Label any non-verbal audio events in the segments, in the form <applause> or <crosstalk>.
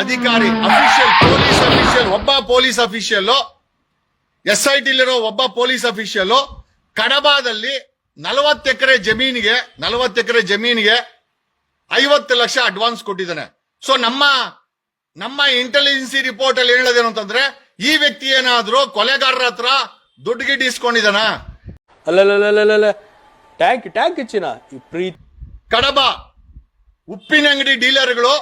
ಅಧಿಕಾರಿ official police official ಒಬ್ಬ police official S I ಟಿಲಿರೋ ಒಬ್ಬ ಪೊಲೀಸ್ ಅಫಿಷಿಯಲ್ ಕಡಬಾದಲ್ಲಿ ನಲವತ್ತು ಎಕರೆ ಜಮೀನಿಗೆ ನಲವತ್ತು ಎಕರೆ ಜಮೀನಿಗೆ ಐವತ್ತು ಲಕ್ಷ ಅಡ್ವಾನ್ಸ್ ಕೊಟ್ಟಿದ್ದಾನೆ. ಸೊ ನಮ್ಮ ನಮ್ಮ ಇಂಟೆಲಿಜೆನ್ಸಿ ರಿಪೋರ್ಟ್ ಅಲ್ಲಿ ಹೇಳೋದೇನು ಅಂತಂದ್ರೆ ಈ ವ್ಯಕ್ತಿ ಏನಾದ್ರೂ ಕೊಲೆಗಾರರ ಹತ್ರ ದುಡ್ಡು ಗಿಡ್ ಇಸ್ಕೊಂಡಿದಾನ ಅಲ್ಲಲ್ಲ ಟ್ಯಾಂಕ್ ಟ್ಯಾಂಕ್ ಹೆಚ್ಚಿನ ಕಡಬ ಉಪ್ಪಿನಂಗಡಿ ಡೀಲರ್ಗಳು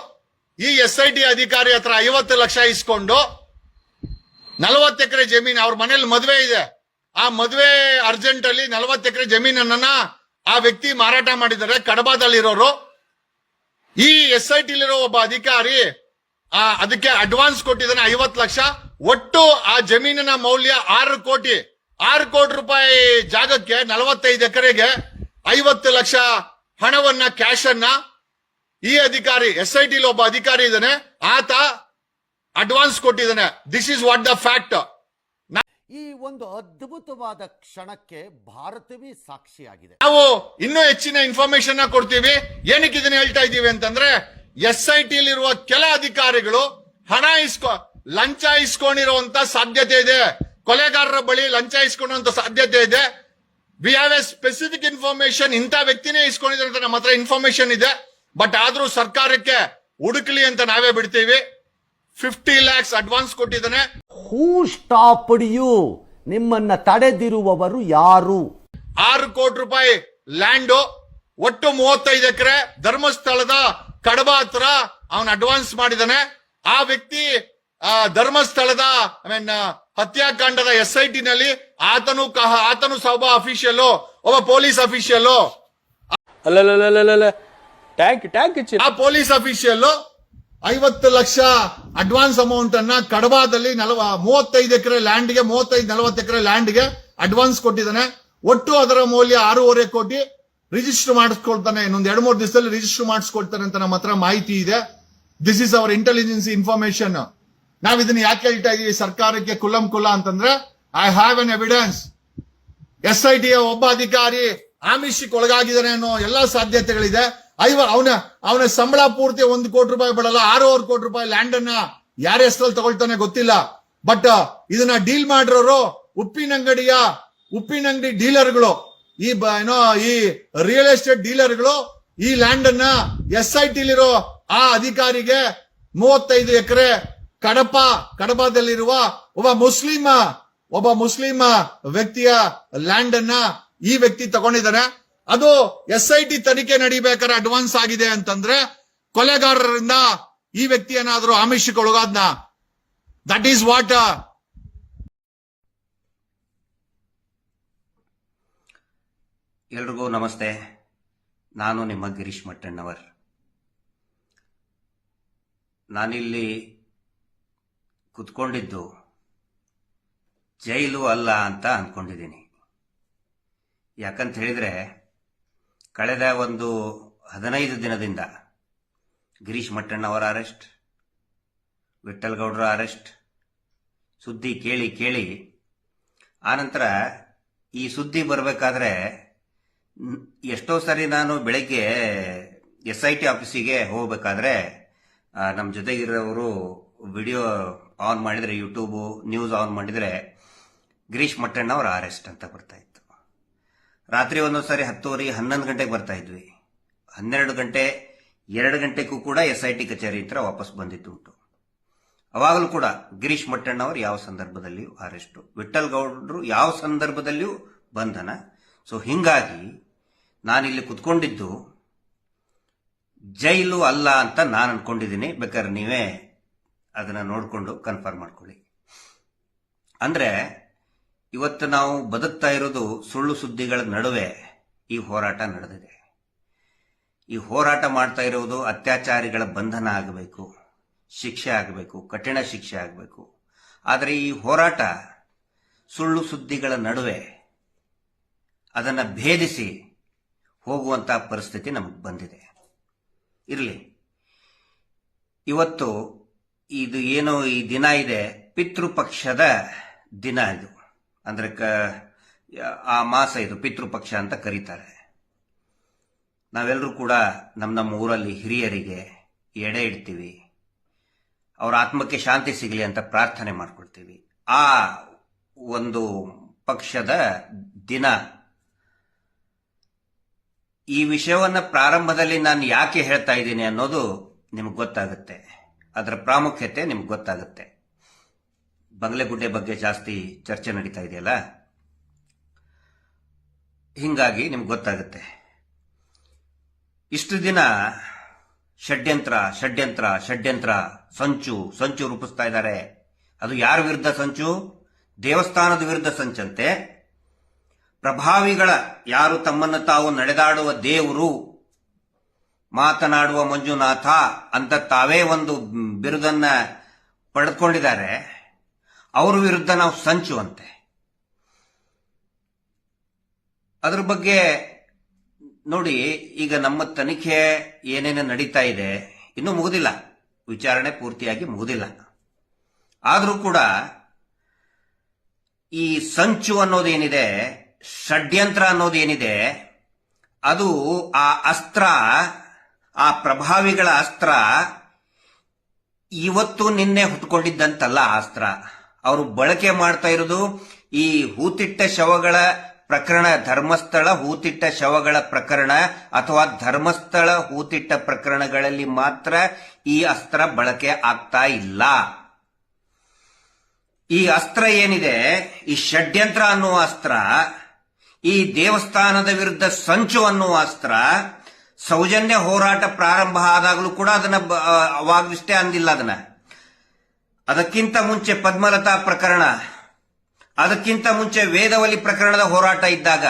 ಈ ಎಸ್ ಐ ಟಿ ಅಧಿಕಾರಿ ಹತ್ರ ಐವತ್ತು ಲಕ್ಷ ಇಸ್ಕೊಂಡು ನಲವತ್ತು ಎಕರೆ ಜಮೀನು, ಅವ್ರ ಮನೇಲಿ ಮದುವೆ ಇದೆ. ಆ ಮದುವೆ ಅರ್ಜೆಂಟ್ ಅಲ್ಲಿ ನಲವತ್ತು ಎಕರೆ ಜಮೀನನ್ನ ಆ ವ್ಯಕ್ತಿ ಮಾರಾಟ ಮಾಡಿದ್ದಾರೆ. ಕಡಬಾದಲ್ಲಿರೋರು. ಈ ಎಸ್ ಐ ಟಿಲಿರೋ ಒಬ್ಬ ಅಧಿಕಾರಿ, ಆ, ಅದಕ್ಕೆ ಅಡ್ವಾನ್ಸ್ ಕೊಟ್ಟಿದ್ದಾನೆ ಐವತ್ತು ಲಕ್ಷ. ಒಟ್ಟು ಆ ಜಮೀನಿನ ಮೌಲ್ಯ ಆರು ಕೋಟಿ. ಆರು ಕೋಟಿ ರೂಪಾಯಿ ಜಾಗಕ್ಕೆ ನಲವತ್ತೈದು ಎಕರೆಗೆ ಐವತ್ತು ಲಕ್ಷ ಹಣವನ್ನ ಕ್ಯಾಶ್ ಅನ್ನ ಈ ಅಧಿಕಾರಿ ಎಸ್ ಐ ಟಿಲಿ ಒಬ್ಬ ಅಧಿಕಾರಿ ಇದ್ದಾನೆ. ಆತ ಅಡ್ವಾನ್ಸ್ ಕೊಟ್ಟಿದ್ದಾನೆ. This is what the fact ಈ ಒಂದು ಅದ್ಭುತವಾದ ಕ್ಷಣಕ್ಕೆ ಭಾರತವೇ ಸಾಕ್ಷಿಯಾಗಿದೆ. ನಾವು ಇನ್ನೂ ಹೆಚ್ಚಿನ ಇನ್ಫಾರ್ಮೇಶನ್ ಕೊಡ್ತೀವಿ. ಏನಕ್ಕೆ ಇದನ್ನ ಹೇಳ್ತಾ ಇದ್ದೀವಿ ಅಂತಂದ್ರೆ ಎಸ್ ಐ ಟಿಲಿರುವ ಕೆಲ ಅಧಿಕಾರಿಗಳು ಹಣ ಇಸ್ಕೊ ಲಂಚ ಇಸ್ಕೊಂಡಿರುವಂತ ಸಾಧ್ಯತೆ ಇದೆ. ಕೊಲೆಗಾರರ ಬಳಿ ಲಂಚ ಇಸ್ಕೊಂಡಿರುವಂತ ಸಾಧ್ಯತೆ ಇದೆ. We have a specific information ಇಂಥ ವ್ಯಕ್ತಿನೇ ಇಸ್ಕೊಂಡಿದ್ದಾರೆ ಅಂತ ನಮ್ಮ ಹತ್ರ ಇನ್ಫಾರ್ಮೇಶನ್ ಇದೆ. ಬಟ್ ಆದ್ರೂ ಸರ್ಕಾರಕ್ಕೆ ಹುಡುಕ್ಲಿ ಅಂತ ನಾವೇ ಬಿಡ್ತೀವಿ. ಫಿಫ್ಟಿ ಲ್ಯಾಕ್ಸ್ ಅಡ್ವಾನ್ಸ್ ಕೊಟ್ಟಿದ್ದಾನೆ. ಹೂ ಸ್ಟಾಪ್ಡ್ ಯು ನಿಮ್ಮನ್ನ ತಡೆದಿರುವವರು ಯಾರು? ಆರು ಕೋಟಿ ರೂಪಾಯಿ ಲ್ಯಾಂಡು ಒಟ್ಟು ಮೂವತ್ತೈದು ಎಕರೆ ಧರ್ಮಸ್ಥಳದ ಕಡಬ ಹತ್ರ ಅವನ್ ಅಡ್ವಾನ್ಸ್ ಮಾಡಿದಾನೆ ಆ ವ್ಯಕ್ತಿ ಆ, ಧರ್ಮಸ್ಥಳದ ಐ ಮೀನ್ ಹತ್ಯಾಕಾಂಡದ ಎಸ್ ಐ ಟಿ ನಲ್ಲಿ ಆತನು ಕಹ ಆತನು ಸಹ ಒಬ್ಬ ಅಫಿಷಿಯಲ್ ಒಬ್ಬ ಪೊಲೀಸ್ ಅಫಿಷಿಯಲ್ ಅಲ್ಲಲ್ಲಲ್ಲಲ್ಲ ಟ್ಯಾಂಕ್ ಹೆಚ್ಚಿನ ಆ ಪೊಲೀಸ್ ಅಫಿಷಿಯಲ್ ಐವತ್ತು ಲಕ್ಷ ಅಡ್ವಾನ್ಸ್ ಅಮೌಂಟ್ ಅನ್ನ ಕಡಬಾದಲ್ಲಿ ನಲವ, ಮೂವತ್ತೈದು ಎಕರೆ ಲ್ಯಾಂಡ್ಗೆ ಮೂವತ್ತೈದು, ನಲವತ್ತು ಎಕರೆ ಲ್ಯಾಂಡ್ಗೆ ಅಡ್ವಾನ್ಸ್ ಕೊಟ್ಟಿದ್ದಾನೆ. ಒಟ್ಟು ಅದರ ಮೌಲ್ಯ ಆರೂವರೆ ಕೋಟಿ. ರಿಜಿಸ್ಟರ್ ಮಾಡಿಸ್ಕೊಳ್ತಾನೆ. ಇನ್ನೊಂದು ಎರಡು ಮೂರು ದಿವಸದಲ್ಲಿ ರಿಜಿಸ್ಟರ್ ಮಾಡಿಸ್ಕೊಳ್ತಾನೆ ಅಂತ ನಮ್ಮ ಹತ್ರ ಮಾಹಿತಿ ಇದೆ. This is our intelligence information ನಾವ್ ಇದನ್ನ ಯಾಕೆ ಹೇಳ್ತಾ ಇದೀವಿ? ಸರ್ಕಾರಕ್ಕೆ ಕುಲ್ಲಂ ಕುಲ್ಲ ಅಂತಂದ್ರೆ I have an evidence S I ಟಿಯ ಒಬ್ಬ ಅಧಿಕಾರಿ ಆಮಿಷಕ್ಕೆ ಒಳಗಾಗಿದ್ದಾನೆ ಅನ್ನೋ ಎಲ್ಲಾ ಸಾಧ್ಯತೆಗಳಿದೆ. ಐವ ಅವನ ಅವನ ಸಂಬಳ ಪೂರ್ತಿ ಒಂದು ಕೋಟಿ ರೂಪಾಯಿ ಬಿಡಲ್ಲ ಆರೂವರೆ ಕೋಟಿ ರೂಪಾಯಿ ಲ್ಯಾಂಡ್ ಅನ್ನ ಯಾರ ಹೆಸರಲ್ಲಿ ತಗೊಳ್ತಾನೆ ಗೊತ್ತಿಲ್ಲ. ಬಟ್ ಇದನ್ನ ಡೀಲ್ ಮಾಡಿರೋರು ಉಪ್ಪಿನಂಗಡಿಯ ಉಪ್ಪಿನಂಗಡಿ ಡೀಲರ್ಗಳು ಈ ಏನೋ ಈ ರಿಯಲ್ ಎಸ್ಟೇಟ್ ಡೀಲರ್ಗಳು ಈ ಲ್ಯಾಂಡ್ ಅನ್ನ ಎಸ್ ಐ ಟಿಲಿರೋ ಆ ಅಧಿಕಾರಿಗೆ ಮೂವತ್ತೈದು ಎಕರೆ ಕಡಪ ಕಡಪದಲ್ಲಿರುವ ಒಬ್ಬ ಮುಸ್ಲಿಮ ಒಬ್ಬ ಮುಸ್ಲಿಮ ವ್ಯಕ್ತಿಯ ಲ್ಯಾಂಡ್ ಅನ್ನ ಈ ವ್ಯಕ್ತಿ ತಗೊಂಡಿದ್ದಾನೆ. ಅದು ಎಸ್ ಐ ಟಿ ತನಿಖೆ ನಡಿಬೇಕಾದ್ರೆ ಅಡ್ವಾನ್ಸ್ ಆಗಿದೆ ಅಂತಂದ್ರೆ ಕೊಲೆಗಾರರಿಂದ ಈ ವ್ಯಕ್ತಿ ಏನಾದ್ರೂ ಆಮಿಷಕ್ಕೆ ಒಳಗಾದ್ನ? ದಟ್ ಈಸ್ ವಾಟ್ ಎಲ್ರಿಗೂ ನಮಸ್ತೆ. ನಾನು ನಿಮ್ಮ ಗಿರೀಶ್ ಮಟ್ಟಣ್ಣವರ್. ನಾನಿಲ್ಲಿ ಕುತ್ಕೊಂಡಿದ್ದು ಜೈಲು ಅಲ್ಲ ಅಂತ ಅಂದ್ಕೊಂಡಿದ್ದೀನಿ ಯಾಕಂತ ಹೇಳಿದ್ರೆ ಕಳೆದ ಒಂದು ಹದಿನೈದು ದಿನದಿಂದ ಗಿರೀಶ್ ಮಟ್ಟಣ್ಣವರ ಅರೆಸ್ಟ್ ವಿಠಲ್ಗೌಡರ ಅರೆಸ್ಟ್, ಸುದ್ದಿ ಕೇಳಿ ಕೇಳಿ. ಆನಂತರ ಈ ಸುದ್ದಿ ಬರಬೇಕಾದ್ರೆ ಎಷ್ಟೋ ಸಾರಿ ನಾನು ಬೆಳಗ್ಗೆ ಎಸ್ ಐ ಟಿ ಆಫೀಸಿಗೆ ಹೋಗಬೇಕಾದ್ರೆ ನಮ್ಮ ಜೊತೆಗಿರೋರು ವಿಡಿಯೋ ಆನ್ ಮಾಡಿದರೆ, ಯೂಟ್ಯೂಬು ನ್ಯೂಸ್ ಆನ್ ಮಾಡಿದರೆ ಗಿರೀಶ್ ಮಟ್ಟಣ್ಣವರ ಅರೆಸ್ಟ್ ಅಂತ ಬರ್ತಾ ಇತ್ತು. ರಾತ್ರಿ ಒಂದೊಂದು ಸಾರಿ ಹತ್ತುವರೆ, ಹನ್ನೊಂದು ಗಂಟೆಗೆ ಬರ್ತಾ ಇದ್ವಿ. ಹನ್ನೆರಡು ಗಂಟೆ, ಎರಡು ಗಂಟೆಗೂ ಕೂಡ ಎಸ್ ಐ ಟಿ ಕಚೇರಿ ಹತ್ರ ವಾಪಸ್ ಬಂದಿದ್ದುಂಟು. ಅವಾಗಲೂ ಕೂಡ ಗಿರೀಶ್ ಮಟ್ಟಣ್ಣವರು ಯಾವ ಸಂದರ್ಭದಲ್ಲಿಯೂ ಅರೆಸ್ಟು ವಿಠಲ್ ಗೌಡ್ರು ಯಾವ ಸಂದರ್ಭದಲ್ಲಿಯೂ ಬಂಧನ. ಸೊ ಹಿಂಗಾಗಿ ನಾನಿಲ್ಲಿ ಕುತ್ಕೊಂಡಿದ್ದು, ಜೈಲು ಅಲ್ಲ ಅಂತ ನಾನು ಅನ್ಕೊಂಡಿದ್ದೀನಿ. ಬೇಕಾದ್ರೆ ನೀವೇ ಅದನ್ನ ನೋಡಿಕೊಂಡು ಕನ್ಫರ್ಮ್ ಮಾಡ್ಕೊಳ್ಳಿ. ಅಂದ್ರೆ ಇವತ್ತು ನಾವು ಬದುಕ್ತಾ ಇರೋದು ಸುಳ್ಳು ಸುದ್ದಿಗಳ ನಡುವೆ ಈ ಹೋರಾಟ ನಡೆದಿದೆ. ಈ ಹೋರಾಟ ಮಾಡ್ತಾ ಇರುವುದು ಅತ್ಯಾಚಾರಿಗಳ ಬಂಧನ ಆಗಬೇಕು, ಶಿಕ್ಷೆ ಆಗಬೇಕು, ಕಠಿಣ ಶಿಕ್ಷೆ ಆಗಬೇಕು. ಆದರೆ ಈ ಹೋರಾಟ ಸುಳ್ಳು ಸುದ್ದಿಗಳ ನಡುವೆ ಅದನ್ನು ಭೇದಿಸಿ ಹೋಗುವಂತಹ ಪರಿಸ್ಥಿತಿ ನಮಗೆ ಬಂದಿದೆ. ಇರಲಿ. ಇವತ್ತು ಇದು ಏನು ಈ ದಿನ ಇದೆ, ಪಿತೃಪಕ್ಷದ ದಿನ ಇದು. ಅಂದ್ರೆ ಕ ಆ ಮಾಸ ಇದು ಪಿತೃಪಕ್ಷ ಅಂತ ಕರೀತಾರೆ. ನಾವೆಲ್ಲರೂ ಕೂಡ ನಮ್ಮ ನಮ್ಮ ಊರಲ್ಲಿ ಹಿರಿಯರಿಗೆ ಎಡೆ ಇಡ್ತೀವಿ. ಅವರ ಆತ್ಮಕ್ಕೆ ಶಾಂತಿ ಸಿಗಲಿ ಅಂತ ಪ್ರಾರ್ಥನೆ ಮಾಡ್ಕೊಳ್ತೀವಿ. ಆ ಒಂದು ಪಕ್ಷದ ದಿನ. ಈ ವಿಷಯವನ್ನ ಪ್ರಾರಂಭದಲ್ಲಿ ನಾನು ಯಾಕೆ ಹೇಳ್ತಾ ಇದ್ದೀನಿ ಅನ್ನೋದು ನಿಮ್ಗೆ ಗೊತ್ತಾಗುತ್ತೆ. ಅದರ ಪ್ರಾಮುಖ್ಯತೆ ನಿಮ್ಗೆ ಗೊತ್ತಾಗುತ್ತೆ. ಬಂಗ್ಲೆಗುಡ್ಡೆ ಬಗ್ಗೆ ಜಾಸ್ತಿ ಚರ್ಚೆ ನಡೀತಾ ಇದೆಯಲ್ಲ? ಹಿಂಗಾಗಿ ನಿಮ್ಗೆ ಗೊತ್ತಾಗುತ್ತೆ. ಇಷ್ಟು ದಿನ ಷಡ್ಯಂತ್ರ ಷಡ್ಯಂತ್ರ ಷಡ್ಯಂತ್ರ, ಸಂಚು ಸಂಚು ರೂಪಿಸ್ತಾ ಇದ್ದಾರೆ. ಅದು ಯಾರ ವಿರುದ್ಧ ಸಂಚು? ದೇವಸ್ಥಾನದ ವಿರುದ್ಧ ಸಂಚಂತೆ. ಪ್ರಭಾವಿಗಳ ಯಾರು ತಮ್ಮನ್ನು ತಾವು ನಡೆದಾಡುವ ದೇವರು, ಮಾತನಾಡುವ ಮಂಜುನಾಥ, ಅಂತ ತಾವೇ ಒಂದು ಬಿರುದನ್ನ ಪಡೆದುಕೊಂಡಿದ್ದಾರೆ. ಅವ್ರ ವಿರುದ್ಧ ನಾವು ಸಂಚುವಂತೆ. ಅದ್ರ ಬಗ್ಗೆ ನೋಡಿ, ಈಗ ನಮ್ಮ ತನಿಖೆ ಏನೇನು ನಡೀತಾ ಇದೆ, ಇನ್ನೂ ಮುಗುದಿಲ್ಲ. ವಿಚಾರಣೆ ಪೂರ್ತಿಯಾಗಿ ಮುಗುದಿಲ್ಲ. ಆದರೂ ಕೂಡ ಈ ಸಂಚು ಅನ್ನೋದೇನಿದೆ, ಷಡ್ಯಂತ್ರ ಅನ್ನೋದೇನಿದೆ, ಅದು ಆ ಅಸ್ತ್ರ, ಆ ಪ್ರಭಾವಿಗಳ ಅಸ್ತ್ರ ಇವತ್ತು ನಿನ್ನೆ ಹುಟ್ಕೊಂಡಿದ್ದಂತಲ್ಲ ಅಸ್ತ್ರ. ಅವರು ಬಳಕೆ ಮಾಡ್ತಾ ಇರೋದು ಈ ಹೂತಿಟ್ಟ ಶವಗಳ ಪ್ರಕರಣ, ಧರ್ಮಸ್ಥಳ ಹೂತಿಟ್ಟ ಶವಗಳ ಪ್ರಕರಣ ಅಥವಾ ಧರ್ಮಸ್ಥಳ ಹೂತಿಟ್ಟ ಪ್ರಕರಣಗಳಲ್ಲಿ ಮಾತ್ರ ಈ ಅಸ್ತ್ರ ಬಳಕೆ ಆಗ್ತಾ ಇಲ್ಲ. ಈ ಅಸ್ತ್ರ ಏನಿದೆ? ಈ ಷಡ್ಯಂತ್ರ ಅನ್ನುವ ಅಸ್ತ್ರ, ಈ ದೇವಸ್ಥಾನದ ವಿರುದ್ಧ ಸಂಚು ಅನ್ನುವ ಅಸ್ತ್ರ, ಸೌಜನ್ಯ ಹೋರಾಟ ಪ್ರಾರಂಭ ಆದಾಗಲೂ ಕೂಡ ಅದನ್ನ ಅವಾಗಷ್ಟೇ ಅಂದಿಲ್ಲ ಅದನ್ನ. ಅದಕ್ಕಿಂತ ಮುಂಚೆ ಪದ್ಮಲತಾ ಪ್ರಕರಣ, ಅದಕ್ಕಿಂತ ಮುಂಚೆ ವೇದವಲಿ ಪ್ರಕರಣದ ಹೋರಾಟ ಇದ್ದಾಗ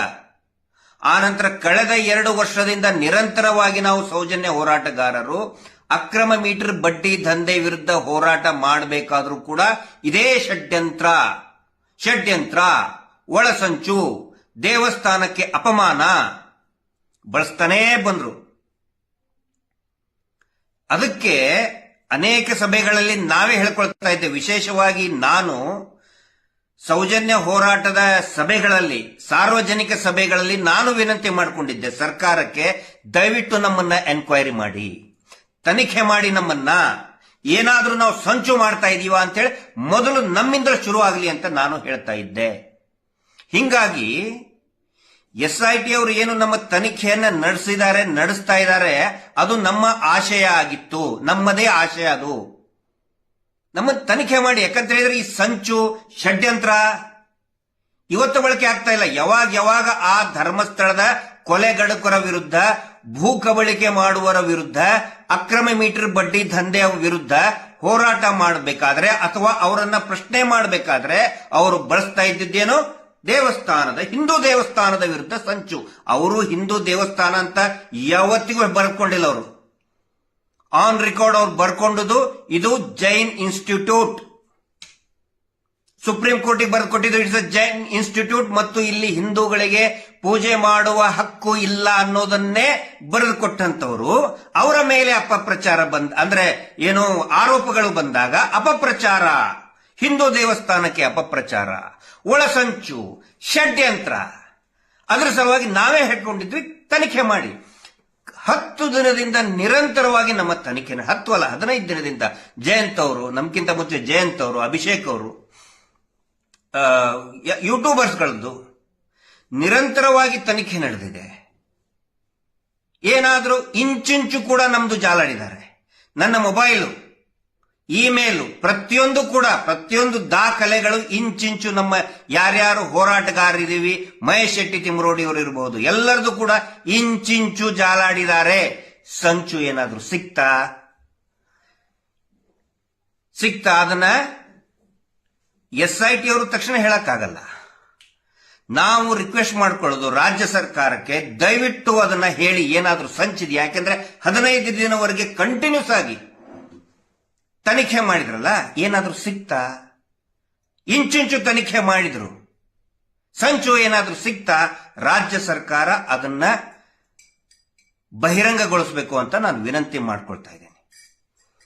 ಆನಂತರ ಕಳೆದ ಎರಡು ವರ್ಷದಿಂದ ನಿರಂತರವಾಗಿ ನಾವು ಸೌಜನ್ಯ ಹೋರಾಟಗಾರರು, ಅಕ್ರಮ ಮೀಟರ್ ಬಡ್ಡಿ ದಂಧೆ ವಿರುದ್ಧ ಹೋರಾಟ ಮಾಡಬೇಕಾದ್ರೂ ಕೂಡ ಇದೇ ಷಡ್ಯಂತ್ರ. ಷಡ್ಯಂತ್ರ. ಒಳಸಂಚು. ದೇವಸ್ಥಾನಕ್ಕೆ ಅಪಮಾನ. ಬಳಸ್ತಾನೇ ಬಂದ್ರು. ಅದಕ್ಕೆ ಅನೇಕ ಸಭೆಗಳಲ್ಲಿ ನಾವೇ ಹೇಳ್ಕೊಳ್ತಾ ಇದ್ದೇವೆ. ವಿಶೇಷವಾಗಿ ನಾನು ಸೌಜನ್ಯ ಹೋರಾಟದ ಸಭೆಗಳಲ್ಲಿ, ಸಾರ್ವಜನಿಕ ಸಭೆಗಳಲ್ಲಿ ನಾನು ವಿನಂತಿ ಮಾಡಿಕೊಂಡಿದ್ದೆ. ಸರ್ಕಾರಕ್ಕೆ ದಯವಿಟ್ಟು ನಮ್ಮನ್ನ ಎನ್ಕ್ವೈರಿ ಮಾಡಿ. ತನಿಖೆ ಮಾಡಿ ನಮ್ಮನ್ನ. ಏನಾದರೂ ನಾವು ಸಂಚು ಮಾಡ್ತಾ ಇದೀವ ಅಂತೇಳಿ ಮೊದಲು ನಮ್ಮಿಂದ ಶುರು ಆಗಲಿ ಅಂತ ನಾನು ಹೇಳ್ತಾ ಇದ್ದೆ. ಹಿಂಗಾಗಿ ಎಸ್ ಐ ಟಿ ಅವರು ಏನು ನಮ್ಮ ತನಿಖೆಯನ್ನ ನಡೆಸಿದ್ದಾರೆ, ನಡೆಸ್ತಾ ಇದ್ದಾರೆ, ಅದು ನಮ್ಮ ಆಶಯ ಆಗಿತ್ತು. ನಮ್ಮದೇ ಆಶಯ ಅದು. ನಮ್ಮ ತನಿಖೆ ಮಾಡಿ, ಯಾಕಂತ ಹೇಳಿದ್ರೆ ಈ ಸಂಚು, ಷಡ್ಯಂತ್ರ ಇವತ್ತು ಬಳಕೆ ಆಗ್ತಾ ಇಲ್ಲ. ಯಾವಾಗ ಯಾವಾಗ ಆ ಧರ್ಮಸ್ಥಳದ ಕೊಲೆಗಡುಕರ ವಿರುದ್ಧ, ಭೂ ಕಬಳಿಕೆ ಮಾಡುವರ ವಿರುದ್ಧ, ಅಕ್ರಮ ಮೀಟರ್ ಬಡ್ಡಿ ದಂಧೆಯ ವಿರುದ್ಧ ಹೋರಾಟ ಮಾಡಬೇಕಾದ್ರೆ ಅಥವಾ ಅವರನ್ನ ಪ್ರಶ್ನೆ ಮಾಡಬೇಕಾದ್ರೆ ಅವರು ಬಳಸ್ತಾ ಇದ್ದಿದ್ದೇನು ದೇವಸ್ಥಾನದ, ಹಿಂದೂ ದೇವಸ್ಥಾನದ ವಿರುದ್ಧ ಸಂಚು. ಅವರು ಹಿಂದೂ ದೇವಸ್ಥಾನ ಅಂತ ಯಾವತ್ತಿಗೂ ಬರ್ಕೊಂಡಿಲ್ಲ ಅವರು. ಆನ್ ರೆಕಾರ್ಡ್ ಅವ್ರು ಬರ್ಕೊಂಡುದು ಇದು ಜೈನ್ ಇನ್ಸ್ಟಿಟ್ಯೂಟ್. ಸುಪ್ರೀಂ ಕೋರ್ಟಿಗೆ ಬರ್ಕೊಟ್ಟಿದ್ದು ಕೊಟ್ಟಿದ್ದು ಇಟ್ಸ್ ಅ ಜೈನ್ ಇನ್ಸ್ಟಿಟ್ಯೂಟ್ ಮತ್ತು ಇಲ್ಲಿ ಹಿಂದೂಗಳಿಗೆ ಪೂಜೆ ಮಾಡುವ ಹಕ್ಕು ಇಲ್ಲ ಅನ್ನೋದನ್ನೇ ಬರೆದು ಕೊಟ್ಟಂತವರು ಅವರ ಮೇಲೆ ಅಪಪ್ರಚಾರ ಬಂದ, ಅಂದ್ರೆ ಏನು ಆರೋಪಗಳು ಬಂದಾಗ ಅಪಪ್ರಚಾರ. ಹಿಂದೂ ದೇವಸ್ಥಾನಕ್ಕೆ ಅಪಪ್ರಚಾರ. ಒಳಸಂಚು ಷಡ್ಯಂತ್ರ. ಅದರ ಸಲುವಾಗಿ ನಾವೇ ಹೇಳ್ಕೊಂಡಿದ್ವಿ, ತನಿಖೆ ಮಾಡಿ. ಹತ್ತು ದಿನದಿಂದ ನಿರಂತರವಾಗಿ ನಮ್ಮ ತನಿಖೆನ, ಹತ್ತು ಅಲ್ಲ, ಹದಿನೈದು ದಿನದಿಂದ ಜಯಂತ್ ಅವರು ನಮ್ಗಿಂತ ಮುಂಚೆ ಜಯಂತ್ ಅವರು, ಅಭಿಷೇಕ್ ಅವರು ಯೂಟ್ಯೂಬರ್ಸ್ಗಳದ್ದು ನಿರಂತರವಾಗಿ ತನಿಖೆ ನಡೆದಿದೆ. ಏನಾದರೂ ಇಂಚಿಂಚು ಕೂಡ ನಮ್ದು ಜಾಲಾಡಿದ್ದಾರೆ ನನ್ನ ಮೊಬೈಲು ಇಮೇಲು, ಪ್ರತಿಯೊಂದು ಕೂಡ, ಪ್ರತಿಯೊಂದು ದಾಖಲೆಗಳು ಇಂಚಿಂಚು ನಮ್ಮ ಯಾರ್ಯಾರು ಹೋರಾಟಗಾರರಿದ್ದೀವಿ, ಮಹೇಶ್ ಶೆಟ್ಟಿ ತಿಮ್ರೋಡಿ ಅವರು ಇರಬಹುದು ಎಲ್ಲರದು ಕೂಡ ಇಂಚಿಂಚು ಜಾಲಾಡಿದ್ದಾರೆ. ಸಂಚು ಏನಾದ್ರೂ ಸಿಕ್ತಾ? ಸಿಕ್ತಾ? ಅದನ್ನ ಎಸ್ ಐ ಟಿ ಅವರು ತಕ್ಷಣ ಹೇಳಕ್ಕಾಗಲ್ಲ. ನಾವು ರಿಕ್ವೆಸ್ಟ್ ಮಾಡ್ಕೊಳ್ಳೋದು ರಾಜ್ಯ ಸರ್ಕಾರಕ್ಕೆ, ದಯವಿಟ್ಟು ಅದನ್ನ ಹೇಳಿ, ಏನಾದ್ರೂ ಸಂಚಿದೆ ಯಾಕೆಂದ್ರೆ ಹದಿನೈದು ದಿನವರೆಗೆ ಕಂಟಿನ್ಯೂಸ್ ಆಗಿ ತನಿಖೆ ಮಾಡಿದ್ರಲ್ಲ, ಏನಾದ್ರೂ ಸಿಕ್ತಾ? ಇಂಚಿಂಚು ತನಿಖೆ ಮಾಡಿದ್ರು. ಸಂಚು ಏನಾದ್ರೂ ಸಿಕ್ತಾ? ರಾಜ್ಯ ಸರ್ಕಾರ ಅದನ್ನ ಬಹಿರಂಗಗೊಳಿಸಬೇಕು ಅಂತ ನಾನು ವಿನಂತಿ ಮಾಡ್ಕೊಳ್ತಾ ಇದ್ದೇನೆ.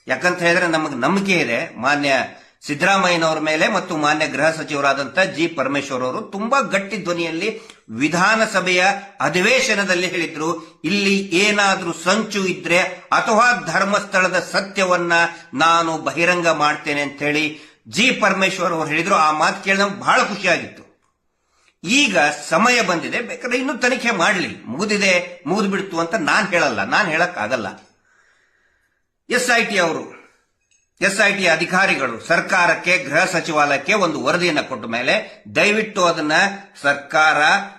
ಯಾಕಂತ ಹೇಳಿದ್ರೆ ನಮಗೆ ನಂಬಿಕೆ ಇದೆ. ಮಾನ್ಯ ಸಿದ್ದರಾಮಯ್ಯನವರ ಮೇಲೆ ಮತ್ತು ಮಾನ್ಯ ಗೃಹ ಸಚಿವರಾದಂತಹ ಜಿ ಪರಮೇಶ್ವರ್ ಅವರು ತುಂಬಾ ಗಟ್ಟಿ ಧ್ವನಿಯಲ್ಲಿ ವಿಧಾನಸಭೆಯ ಅಧಿವೇಶನದಲ್ಲಿ ಹೇಳಿದ್ರು, ಇಲ್ಲಿ ಏನಾದರೂ ಸಂಚು ಇದ್ರೆ ಅಥವಾ ಧರ್ಮಸ್ಥಳದ ಸತ್ಯವನ್ನ ನಾನು ಬಹಿರಂಗ ಮಾಡ್ತೇನೆ ಅಂತ ಹೇಳಿ ಜಿ ಪರಮೇಶ್ವರ್ ಅವರು ಹೇಳಿದ್ರು. ಆ ಮಾತು ಕೇಳಿದ ಬಹಳ ಖುಷಿಯಾಗಿತ್ತು. ಈಗ ಸಮಯ ಬಂದಿದೆ, ಬೇಕಾದ್ರೆ ಇನ್ನೂ ತನಿಖೆ ಮಾಡಲಿ. ಮುಗಿದಿದೆ, ಮುಗಿದ್ಬಿಡ್ತು ಅಂತ ನಾನು ಹೇಳಲ್ಲ. ನಾನು ಹೇಳಕ್ ಆಗಲ್ಲ ಎಸ್ ಐ ಟಿ ಅವರು ಎಸ್ ಐ ಟಿ ಅಧಿಕಾರಿಗಳು ಸರ್ಕಾರಕ್ಕೆ, ಗೃಹ ಸಚಿವಾಲಯಕ್ಕೆ ಒಂದು ವರದಿಯನ್ನು ಕೊಟ್ಟ ಮೇಲೆ ದಯವಿಟ್ಟು ಅದನ್ನ ಸರ್ಕಾರ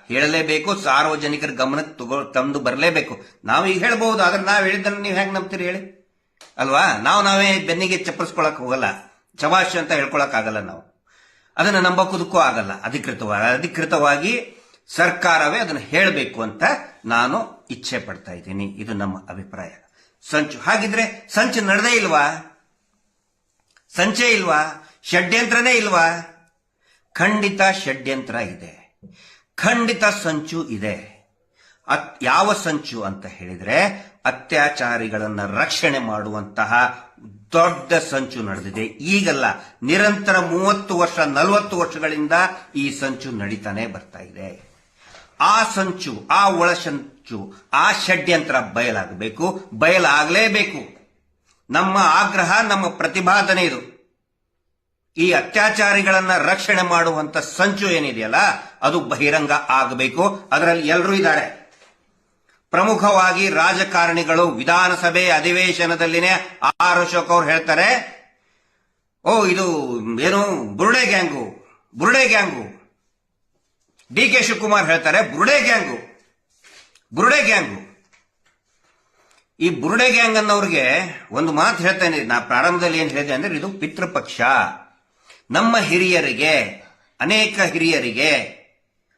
ಹೇಳಲೇಬೇಕು, ಸಾರ್ವಜನಿಕರ ಗಮನಕ್ಕೆ ತಗೋ, ತಂದು ಬರಲೇಬೇಕು. ನಾವು ಈಗ ಹೇಳಬಹುದು, ಆದ್ರೆ ನಾವು ಹೇಳಿದ್ದನ್ನು ನೀವು ಹೆಂಗ್ ನಂಬ್ತೀರಿ ಹೇಳಿ? ಅಲ್ವಾ? ನಾವು ನಾವೇ ಬೆನ್ನಿಗೆ ಚಪ್ಪಲಿಸ್ಕೊಳಕ್ ಹೋಗಲ್ಲ. ಚವಾಶ್ ಅಂತ ಹೇಳ್ಕೊಳಕ್ ಆಗಲ್ಲ ನಾವು. ಅದನ್ನ ನಂಬೋಕೋದಕ್ಕೂ ಆಗಲ್ಲ. ಅಧಿಕೃತವಾಗಿ ಅಧಿಕೃತವಾಗಿ ಸರ್ಕಾರವೇ ಅದನ್ನು ಹೇಳಬೇಕು ಅಂತ ನಾನು ಇಚ್ಛೆ ಪಡ್ತಾ ಇದ್ದೀನಿ. ಇದು ನಮ್ಮ ಅಭಿಪ್ರಾಯ. ಸಂಚು, ಹಾಗಿದ್ರೆ ಸಂಚು ನಡೆದೇ ಇಲ್ವಾ? ಸಂಚೆ ಇಲ್ವಾ? ಷಡ್ಯಂತ್ರನೇ ಇಲ್ವಾ? ಖಂಡಿತ ಷಡ್ಯಂತ್ರ ಇದೆ. ಖಂಡಿತ ಸಂಚು ಇದೆ. ಯಾವ ಸಂಚು ಅಂತ ಹೇಳಿದ್ರೆ ಅತ್ಯಾಚಾರಿಗಳನ್ನ ರಕ್ಷಣೆ ಮಾಡುವಂತಹ ದೊಡ್ಡ ಸಂಚು ನಡೆದಿದೆ. ಈಗಲ್ಲ ನಿರಂತರ ಮೂವತ್ತು ವರ್ಷ, ನಲವತ್ತು ವರ್ಷಗಳಿಂದ ಈ ಸಂಚು ನಡೀತಾನೆ ಬರ್ತಾ ಇದೆ. ಆ ಸಂಚು, ಆ ಒಳ ಸಂಚು, ಆ ಷಡ್ಯಂತ್ರ ಬಯಲಾಗಬೇಕು. ಬಯಲಾಗಲೇಬೇಕು. ನಮ್ಮ ಆಗ್ರಹ, ನಮ್ಮ ಪ್ರತಿಭಾದನೆ ಇದು. ಈ ಅತ್ಯಾಚಾರಿಗಳನ್ನ ರಕ್ಷಣೆ ಮಾಡುವಂತ ಸಂಚು ಏನಿದೆಯಲ್ಲ, ಅದು ಬಹಿರಂಗ ಆಗಬೇಕು. ಅದರಲ್ಲಿ ಎಲ್ಲರೂ ಇದ್ದಾರೆ. ಪ್ರಮುಖವಾಗಿ ರಾಜಕಾರಣಿಗಳು ವಿಧಾನಸಭೆ ಅಧಿವೇಶನದಲ್ಲಿನೇ ಆರ್ ಅಶೋಕ್ ಅವ್ರು ಹೇಳ್ತಾರೆ, ಓ, ಇದು ಏನು, ಬುರುಡೆ ಗ್ಯಾಂಗು ಬುರುಡೆ ಗ್ಯಾಂಗು. ಡಿ ಕೆ ಶಿವಕುಮಾರ್ ಹೇಳ್ತಾರೆ, ಬುರುಡೆ ಗ್ಯಾಂಗು ಬುರುಡೆ ಗ್ಯಾಂಗು. ಈ ಬುರುಡೆ ಗ್ಯಾಂಗ್ ಅನ್ನೋರಿಗೆ ಒಂದು ಮಾತು ಹೇಳ್ತೇನೆ. ನಾ ಪ್ರಾರಂಭದಲ್ಲಿ ಏನ್ ಹೇಳಿದೆ ಅಂದ್ರೆ ಇದು ಪಿತೃಪಕ್ಷ. ನಮ್ಮ ಹಿರಿಯರಿಗೆ, ಅನೇಕ ಹಿರಿಯರಿಗೆ,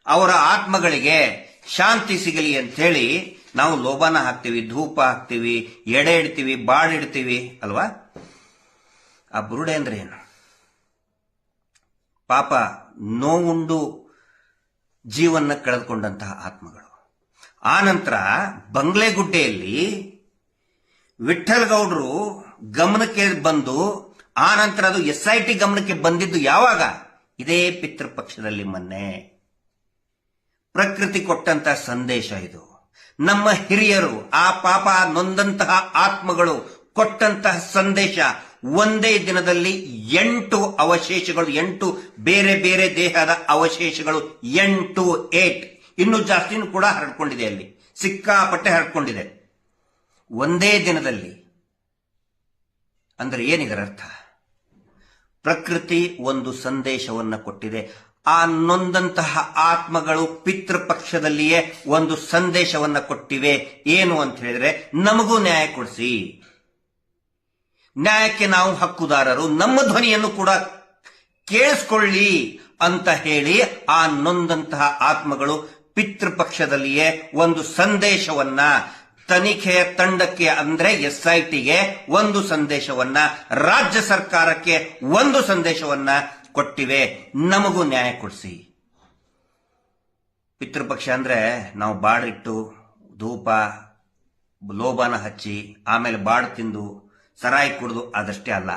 ಅವರ ಆತ್ಮಗಳಿಗೆ ಶಾಂತಿ ಸಿಗಲಿ ಅಂತ ಹೇಳಿ ನಾವು ಲೋಬಾನ ಹಾಕ್ತಿವಿ, ಧೂಪ ಹಾಕ್ತಿವಿ, ಎಡೆ ಇಡ್ತೀವಿ ಬಾಡಿಡ್ತೀವಿ ಅಲ್ವಾ? ಆ ಬುರುಡೆ ಅಂದ್ರೆ ಏನು? ಪಾಪ ನೋವುಂಡು ಜೀವನ ಕಳೆದುಕೊಂಡಂತಹ ಆತ್ಮಗಳು. ಆ ನಂತರ ಬಂಗ್ಲೆಗುಡ್ಡೆಯಲ್ಲಿ ವಿಠಲ್ ಗೌಡ್ರು ಗಮನಕ್ಕೆ ಬಂದು, ಆ ನಂತರ ಅದು ಎಸ್ ಐ ಟಿ ಗಮನಕ್ಕೆ ಬಂದಿದ್ದು ಯಾವಾಗ? ಇದೇ ಪಿತೃಪಕ್ಷದಲ್ಲಿ ಮೊನ್ನೆ. ಪ್ರಕೃತಿ ಕೊಟ್ಟಂತ ಸಂದೇಶ ಇದು. ನಮ್ಮ ಹಿರಿಯರು, ಆ ಪಾಪ ನೊಂದಂತಹ ಆತ್ಮಗಳು ಕೊಟ್ಟಂತಹ ಸಂದೇಶ ಒಂದೇ ದಿನದಲ್ಲಿ ಎಂಟು ಅವಶೇಷಗಳು, ಎಂಟು ಬೇರೆ ಬೇರೆ ದೇಹದ ಅವಶೇಷಗಳು, ಎಂಟು ಏಟ್. ಇನ್ನು ಜಾಸ್ತಿನೂ ಕೂಡ ಹರಡ್ಕೊಂಡಿದೆ ಅಲ್ಲಿ. ಸಿಕ್ಕಾಪಟ್ಟೆ ಹರಡ್ಕೊಂಡಿದೆ. ಒಂದೇ ದಿನದಲ್ಲಿ. ಅಂದರೆ ಏನಿದರ ಅರ್ಥ ಪ್ರಕೃತಿ ಒಂದು ಸಂದೇಶವನ್ನ ಕೊಟ್ಟಿದೆ. ಆ ನೊಂದಂತಹ ಆತ್ಮಗಳು ಪಿತೃಪಕ್ಷದಲ್ಲಿಯೇ ಒಂದು ಸಂದೇಶವನ್ನ ಕೊಟ್ಟಿವೆ. ಏನು ಅಂತ ಹೇಳಿದ್ರೆ, ನಮಗೂ ನ್ಯಾಯ ಕೊಡಿಸಿ. ನ್ಯಾಯಕ್ಕೆ ನಾವು ಹಕ್ಕುದಾರರು. ನಮ್ಮ ಧ್ವನಿಯನ್ನು ಕೂಡ ಕೇಳಿಸ್ಕೊಳ್ಳಿ ಅಂತ ಹೇಳಿ ಆ ನೊಂದಂತಹ ಆತ್ಮಗಳು ಪಿತೃಪಕ್ಷದಲ್ಲಿಯೇ ಒಂದು ಸಂದೇಶವನ್ನ ತನಿಖೆಯ ತಂಡಕ್ಕೆ ಅಂದ್ರೆ ಎಸ್ ಐ ಟಿಗೆ ಒಂದು ಸಂದೇಶವನ್ನ, ರಾಜ್ಯ ಸರ್ಕಾರಕ್ಕೆ ಒಂದು ಸಂದೇಶವನ್ನ ಕೊಟ್ಟಿವೆ. ನಮಗೂ ನ್ಯಾಯ ಕೊಡಿಸಿ. ಪಿತೃಪಕ್ಷ ಅಂದ್ರೆ ನಾವು ಬಾಡಿಟ್ಟು, ಧೂಪ ಲೋಬಾನ ಹಚ್ಚಿ, ಆಮೇಲೆ ಬಾಡ್ ತಿಂದು, ಸರಾಯಿ ಕುಡಿದು ಅದಷ್ಟೇ ಅಲ್ಲ.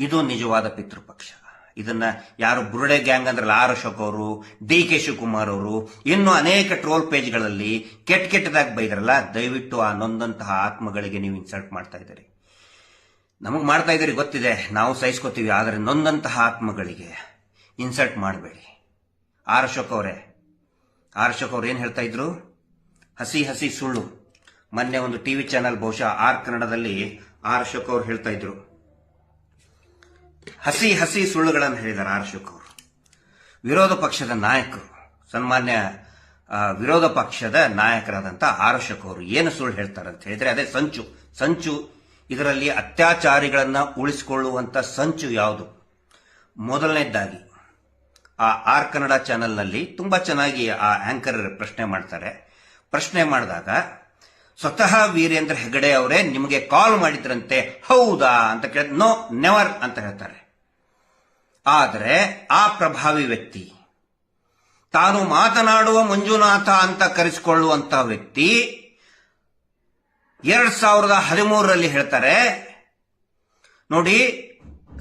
ಇದು ನಿಜವಾದ ಪಿತೃಪಕ್ಷ. ಇದನ್ನ ಯಾರು ಬುರುಡೆ ಗ್ಯಾಂಗ್ ಅಂದ್ರಲ್ಲ ಆರ್ ಅಶೋಕ್ ಅವರು ಡಿ ಕೆ ಶಿವಕುಮಾರ್ ಅವರು, ಇನ್ನು ಅನೇಕ ಟ್ರೋಲ್ ಪೇಜ್ಗಳಲ್ಲಿ ಕೆಟ್ಟ ಕೆಟ್ಟದಾಗಿ ಬೈದ್ರಲ್ಲ, ದಯವಿಟ್ಟು ಆ ನೊಂದಂತಹ ಆತ್ಮಗಳಿಗೆ ನೀವು ಇನ್ಸಲ್ಟ್ ಮಾಡ್ತಾ ಇದ್ದೀರಿ. ನಮಗೆ ಮಾಡ್ತಾ ಇದ್ದೀರಿ ಗೊತ್ತಿದೆ, ನಾವು ಸಹಿಸ್ಕೋತೀವಿ, ಆದರೆ ನೊಂದಂತಹ ಆತ್ಮಗಳಿಗೆ ಇನ್ಸಲ್ಟ್ ಮಾಡಬೇಡಿ. ಆರ್ ಅಶೋಕ್ ಅವರೇ, ಆರ್ ಅಶೋಕ್ ಅವ್ರು ಏನು ಹೇಳ್ತಾ ಇದ್ರು? ಹಸಿ ಹಸಿ ಸುಳ್ಳು. ಮೊನ್ನೆ ಒಂದು ಟಿವಿ ಚಾನೆಲ್ ಬಹುಶಃ ಆರ್ ಕನ್ನಡದಲ್ಲಿ ಆರ್ ಅಶೋಕ್ ಅವ್ರು ಹೇಳ್ತಾ ಇದ್ರು. ಹಸಿ ಹಸಿ ಸುಳ್ಳುಗಳನ್ನು ಹೇಳಿದ್ದಾರೆ ಅಶೋಕ್ ಅವರು. ವಿರೋಧ ಪಕ್ಷದ ನಾಯಕರು, ಸನ್ಮಾನ್ಯ ವಿರೋಧ ಪಕ್ಷದ ನಾಯಕರಾದಂತ ಆರ್ ಅಶೋಕ್ ಅವರು ಏನು ಸುಳ್ಳು ಹೇಳ್ತಾರೆ ಅಂತ ಹೇಳಿದ್ರೆ ಅದೇ ಸಂಚು. ಸಂಚು ಇದರಲ್ಲಿ ಅತ್ಯಾಚಾರಿಗಳನ್ನ ಉಳಿಸಿಕೊಳ್ಳುವಂತ ಸಂಚು ಯಾವುದು? ಮೊದಲನೇದಾಗಿ, ಆ ಆರ್ ಕನ್ನಡ ಚಾನೆಲ್ನಲ್ಲಿ ತುಂಬಾ ಚೆನ್ನಾಗಿ ಆ ಆಂಕರ್ ಪ್ರಶ್ನೆ ಮಾಡ್ತಾರೆ. ಪ್ರಶ್ನೆ ಮಾಡಿದಾಗ ಸ್ವತಃ ವೀರೇಂದ್ರ ಹೆಗಡೆ ಅವರೇ ನಿಮಗೆ ಕಾಲ್ ಮಾಡಿದ್ರಂತೆ, ಹೌದಾ ಅಂತ ಕೇಳಿದ ನೋ ನೆವರ್ ಅಂತ ಹೇಳ್ತಾರೆ. ಆದರೆ ಆ ಪ್ರಭಾವಿ ವ್ಯಕ್ತಿ, ತಾನು ಮಾತನಾಡುವ ಮಂಜುನಾಥ ಅಂತ ಕರೆಸಿಕೊಳ್ಳುವಂತಹ ವ್ಯಕ್ತಿ, ಎರಡ್ ಸಾವಿರದ ಹದಿಮೂರರಲ್ಲಿ ಹೇಳ್ತಾರೆ, ನೋಡಿ,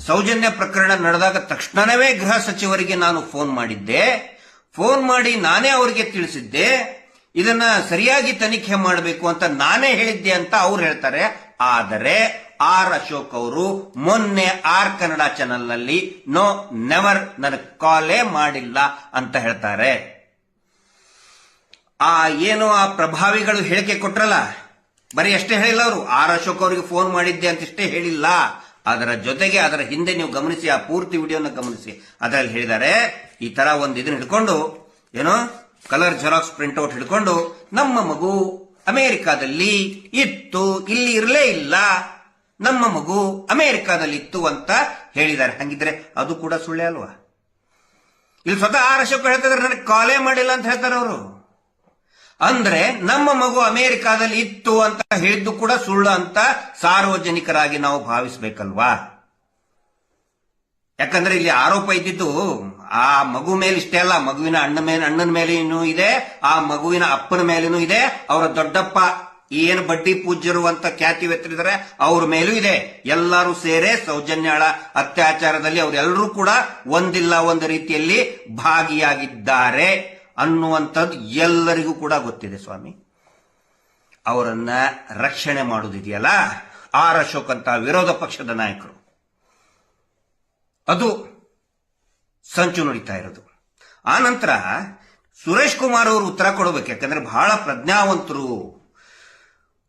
ಸೌಜನ್ಯ ಪ್ರಕರಣ ನಡೆದಾಗ ತಕ್ಷಣವೇ ಗೃಹ ಸಚಿವರಿಗೆ ನಾನು ಫೋನ್ ಮಾಡಿದ್ದೆ. ಫೋನ್ ಮಾಡಿ ನಾನೇ ಅವರಿಗೆ ತಿಳಿಸಿದ್ದೆ. ಇದನ್ನ ಸರಿಯಾಗಿ ತನಿಖೆ ಮಾಡಬೇಕು ಅಂತ ನಾನೇ ಹೇಳಿದ್ದೆ ಅಂತ ಅವ್ರು ಹೇಳ್ತಾರೆ. ಆದರೆ ಆರ್ ಅಶೋಕ್ ಅವರು ಮೊನ್ನೆ ಆರ್ ಕನ್ನಡ ಚಾನೆಲ್ನಲ್ಲಿ ನೋ, ನೆವರ್ ನನಗೆ ಕಾಲೇ ಮಾಡಿಲ್ಲ ಅಂತ ಹೇಳ್ತಾರೆ. ಆ ಏನು ಆ ಪ್ರಭಾವಿಗಳು ಹೇಳಿಕೆ ಕೊಟ್ರಲ್ಲ? ಬರೀ ಅಷ್ಟೇ ಹೇಳಿಲ್ಲ ಅವರು. ಆರ್ ಅಶೋಕ್ ಅವರಿಗೆ ಫೋನ್ ಮಾಡಿದ್ದೆ ಅಂತ ಇಷ್ಟೇ ಹೇಳಿಲ್ಲ. ಅದರ ಜೊತೆಗೆ ಅದರ ಹಿಂದೆ ನೀವು ಗಮನಿಸಿ, ಆ ಪೂರ್ತಿ ವಿಡಿಯೋನ ಗಮನಿಸಿ. ಅದರಲ್ಲಿ ಹೇಳಿದ್ದಾರೆ, ಈ ತರ ಒಂದು ಇದನ್ನ ಹಿಡ್ಕೊಂಡು, ಏನೋ ಕಲರ್ ಜೆರಾಕ್ಸ್ ಪ್ರಿಂಟ್ಔಟ್ ಹಿಡ್ಕೊಂಡು ನಮ್ಮ ಮಗು ಅಮೆರಿಕಾದಲ್ಲಿ ಇತ್ತು, ಇಲ್ಲಿ ಇರಲೇ ಇಲ್ಲ. ನಮ್ಮ ಮಗು ಅಮೆರಿಕಾದಲ್ಲಿ ಇತ್ತು ಅಂತ ಹೇಳಿದ್ದಾರೆ. ಹಂಗಿದ್ರೆ ಅದು ಕೂಡ ಸುಳ್ಳೆ ಅಲ್ವಾ? ಇಲ್ಲಿ ಸ್ವತಃ ಆರ್ ಅಶೋಕ್ ಹೇಳ್ತಿದ್ರೆ ನನಗೆ ಕಾಲೇ ಮಾಡಿಲ್ಲ ಅಂತ ಹೇಳ್ತಾರೆ ಅವರು. ಅಂದ್ರೆ ನಮ್ಮ ಮಗು ಅಮೆರಿಕಾದಲ್ಲಿ ಇತ್ತು ಅಂತ ಹೇಳಿದ್ದು ಕೂಡ ಸುಳ್ಳು ಅಂತ ಸಾರ್ವಜನಿಕರಾಗಿ ನಾವು ಭಾವಿಸ್ಬೇಕಲ್ವಾ? ಯಾಕಂದ್ರೆ ಇಲ್ಲಿ ಆರೋಪ ಇದ್ದಿದ್ದು ಆ ಮಗು ಮೇಲೆ ಇಷ್ಟೇ ಅಲ್ಲ, ಮಗುವಿನ ಅಣ್ಣ ಮೇಲೆ, ಅಣ್ಣನ ಮೇಲೇನೂ ಇದೆ, ಆ ಮಗುವಿನ ಅಪ್ಪನ ಮೇಲೇನೂ ಇದೆ, ಅವರ ದೊಡ್ಡಪ್ಪ ಏನು ಬಡ್ಡಿ ಪೂಜ್ಯರು ಅಂತ ಖ್ಯಾತಿ ವ್ಯಕ್ತಿದ್ದಾರೆ ಅವ್ರ ಮೇಲೂ ಇದೆ. ಎಲ್ಲರೂ ಸೇರೆ ಸೌಜನ್ಯಾಳ ಅತ್ಯಾಚಾರದಲ್ಲಿ ಅವರೆಲ್ಲರೂ ಕೂಡ ಒಂದಿಲ್ಲ ಒಂದು ರೀತಿಯಲ್ಲಿ ಭಾಗಿಯಾಗಿದ್ದಾರೆ ಅನ್ನುವಂಥದ್ದು ಎಲ್ಲರಿಗೂ ಕೂಡ ಗೊತ್ತಿದೆ ಸ್ವಾಮಿ. ಅವರನ್ನ ರಕ್ಷಣೆ ಮಾಡುವುದಿದೆಯಲ್ಲ ಆರ್ ಅಶೋಕ್ ಅಂತ ವಿರೋಧ ಪಕ್ಷದ ನಾಯಕರು. ಅದು ಸಂಚು ನಡೀತಾ ಇರೋದು. ಆ ನಂತರ ಸುರೇಶ್ ಕುಮಾರ್ ಅವರು ಉತ್ತರ ಕೊಡಬೇಕು. ಯಾಕಂದ್ರೆ ಬಹಳ ಪ್ರಜ್ಞಾವಂತರು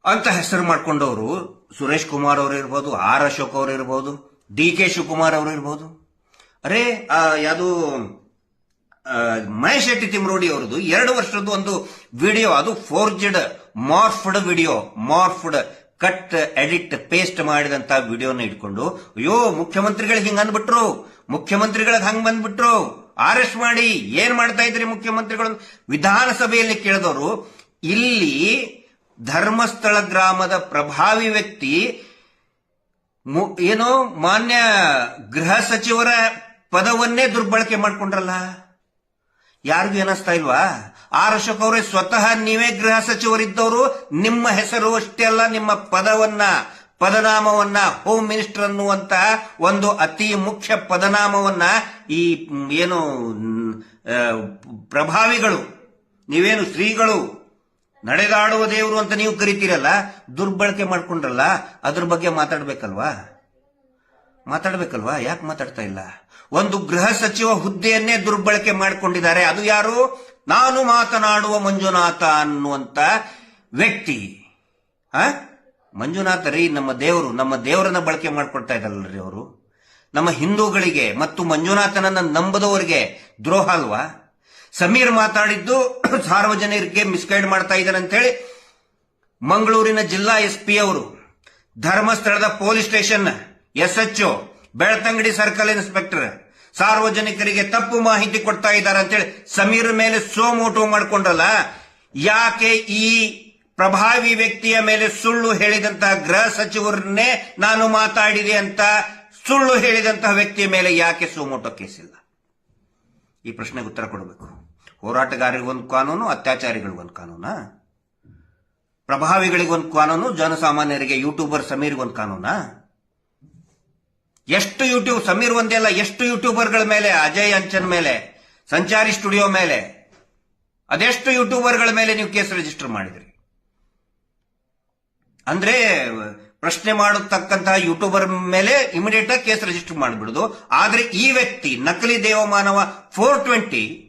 ಅಂತ ಹೆಸರು ಮಾಡ್ಕೊಂಡವರು ಸುರೇಶ್ ಕುಮಾರ್ ಅವರು ಇರ್ಬೋದು, ಆರ್ ಅಶೋಕ್ ಅವರು ಇರ್ಬೋದು, ಡಿ ಕೆ ಶಿವಕುಮಾರ್ ಅವರು ಇರ್ಬೋದು. ಅರೇ ಯಾವುದು ಮಹೇಶ್ ಶೆಟ್ಟಿ ತಿಮ್ರೋಡಿ ಅವರದು ಎರಡು ವರ್ಷದ ಒಂದು ವಿಡಿಯೋ, ಅದು forged morphed video morphed cut, edit, paste ಮಾಡಿದಂತ ವಿಡಿಯೋನ ಇಟ್ಕೊಂಡು, ಅಯ್ಯೋ ಮುಖ್ಯಮಂತ್ರಿಗಳಿಗೆ ಹಿಂಗ ಅಂದ್ಬಿಟ್ರು. ಮುಖ್ಯಮಂತ್ರಿಗಳಿಗೆ ಹಂಗ್ ಬಂದ್ಬಿಟ್ರು. ಅರೆಸ್ಟ್ ಮಾಡಿ, ಏನ್ ಮಾಡ್ತಾ ಇದ್ರಿ ಮುಖ್ಯಮಂತ್ರಿಗಳು? ವಿಧಾನಸಭೆಯಲ್ಲಿ ಕೇಳಿದವರು, ಇಲ್ಲಿ ಧರ್ಮಸ್ಥಳ ಗ್ರಾಮದ ಪ್ರಭಾವಿ ವ್ಯಕ್ತಿ ಏನು ಏನೋ, ಮಾನ್ಯ ಗೃಹ ಸಚಿವರ ಪದವನ್ನೇ ದುರ್ಬಳಕೆ ಮಾಡ್ಕೊಂಡ್ರಲ್ಲ? ಯಾರಿಗೂ ಏನಿಸ್ತಾ ಇಲ್ವಾ? ಆರ್ ಅಶೋಕ್ ಅವರೇ ಸ್ವತಃ ನೀವೇ ಗೃಹ ಸಚಿವರಿದ್ದವರು, ನಿಮ್ಮ ಹೆಸರು ಅಷ್ಟೇ ಅಲ್ಲ, ನಿಮ್ಮ ಪದವನ್ನ, ಪದನಾಮವನ್ನ ಹೋಮ್ ಮಿನಿಸ್ಟರ್ ಅನ್ನುವಂತಹ ಒಂದು ಅತಿ ಮುಖ್ಯ ಪದನಾಮವನ್ನ ಈ ಏನು ಪ್ರಭಾವಿಗಳು, ನೀವೇನು ಶ್ರೀಗಳು, ನಡೆದಾಡುವ ದೇವರು ಅಂತ ನೀವು ಕರಿತೀರಲ್ಲ, ದುರ್ಬಳಕೆ ಮಾಡ್ಕೊಂಡ್ರಲ್ಲ, ಅದ್ರ ಬಗ್ಗೆ ಮಾತಾಡ್ಬೇಕಲ್ವಾ? ಮಾತಾಡ್ಬೇಕಲ್ವಾ? ಯಾಕೆ ಮಾತಾಡ್ತಾ ಇಲ್ಲ? ಒಂದು ಗೃಹ ಸಚಿವ ಹುದ್ದೆಯನ್ನೇ ದುರ್ಬಳಕೆ ಮಾಡಿಕೊಂಡಿದ್ದಾರೆ. ಅದು ಯಾರು? ನಾನು ಮಾತನಾಡುವ ಮಂಜುನಾಥ ಅನ್ನುವಂತ ವ್ಯಕ್ತಿ. ಹ? ಮಂಜುನಾಥ ರೀ, ನಮ್ಮ ದೇವರು, ನಮ್ಮ ದೇವರನ್ನ ಬಳಕೆ ಮಾಡ್ಕೊಳ್ತಾ ಇದ್ದಲ್ಲರಿ ಅವರು. ನಮ್ಮ ಹಿಂದೂಗಳಿಗೆ ಮತ್ತು ಮಂಜುನಾಥನನ್ನ ನಂಬದವರಿಗೆ ದ್ರೋಹ ಅಲ್ವಾ? ಸಮೀರ್ ಮಾತಾಡಿದ್ದು <clears throat> ಸಾರ್ವಜನಿಕರಿಗೆ ಮಿಸ್ಗೈಡ್ ಮಾಡ್ತಾ ಇದ್ದಾರೆ ಅಂತೇಳಿ ಮಂಗಳೂರಿನ ಜಿಲ್ಲಾ ಎಸ್ ಪಿ ಅವರು, ಧರ್ಮಸ್ಥಳದ police station SHO Belthangady circle inspector ಸಾರ್ವಜನಿಕರಿಗೆ ತಪ್ಪು ಮಾಹಿತಿ ಕೊಡ್ತಾ ಇದ್ದಾರೆ ಅಂತೇಳಿ ಸಮೀರ್ ಮೇಲೆ ಸೋಮೋಟು ಮಾಡ್ಕೊಂಡಲ್ಲ ಯಾಕೆ ಈ ಪ್ರಭಾವಿ ವ್ಯಕ್ತಿಯ ಮೇಲೆ ಸುಳ್ಳು ಹೇಳಿದಂತಹ ಗೃಹ ಸಚಿವರನ್ನೇ ನಾನು ಮಾತಾಡಿದೆ ಅಂತ ಸುಳ್ಳು ಹೇಳಿದಂತಹ ವ್ಯಕ್ತಿಯ ಮೇಲೆ ಯಾಕೆ ಸೋಮೋಟೋ ಇಲ್ಲ? ಈ ಪ್ರಶ್ನೆಗೆ ಉತ್ತರ ಕೊಡಬೇಕು. ಹೋರಾಟಗಾರರಿಗೊಂದು ಕಾನೂನು ಅತ್ಯಾಚಾರಿಗಳಿಗೊಂದು ಕಾನೂನಾ? ಪ್ರಭಾವಿಗಳಿಗೊಂದು ಕಾನೂನು, ಜನಸಾಮಾನ್ಯರಿಗೆ, ಯೂಟ್ಯೂಬರ್ ಸಮೀರ್ಗೊಂದು ಕಾನೂನಾ? ಎಷ್ಟು ಯೂಟ್ಯೂಬ್, ಸಮೀರ್ ಒಂದೇ ಅಲ್ಲ, ಎಷ್ಟು ಯೂಟ್ಯೂಬರ್ಗಳ ಮೇಲೆ, ಅಜಯ್ ಅಂಚನ್ ಮೇಲೆ, ಸಂಚಾರಿ ಸ್ಟುಡಿಯೋ ಮೇಲೆ, ಅದೆಷ್ಟು ಯೂಟ್ಯೂಬರ್ಗಳ ಮೇಲೆ ನೀವು ಕೇಸ್ ರಿಜಿಸ್ಟರ್ ಮಾಡಿದ್ರಿ? ಅಂದ್ರೆ, ಪ್ರಶ್ನೆ ಮಾಡತಕ್ಕಂತಹ ಯೂಟ್ಯೂಬರ್ ಮೇಲೆ ಇಮಿಡಿಯೇಟ್ ಆಗಿ ಕೇಸ್ ರಿಜಿಸ್ಟರ್ ಮಾಡಿಬಿಡುದು. ಆದ್ರೆ ಈ ವ್ಯಕ್ತಿ, ನಕಲಿ ದೇವಮಾನವ ಫೋರ್ ಟ್ವೆಂಟಿ,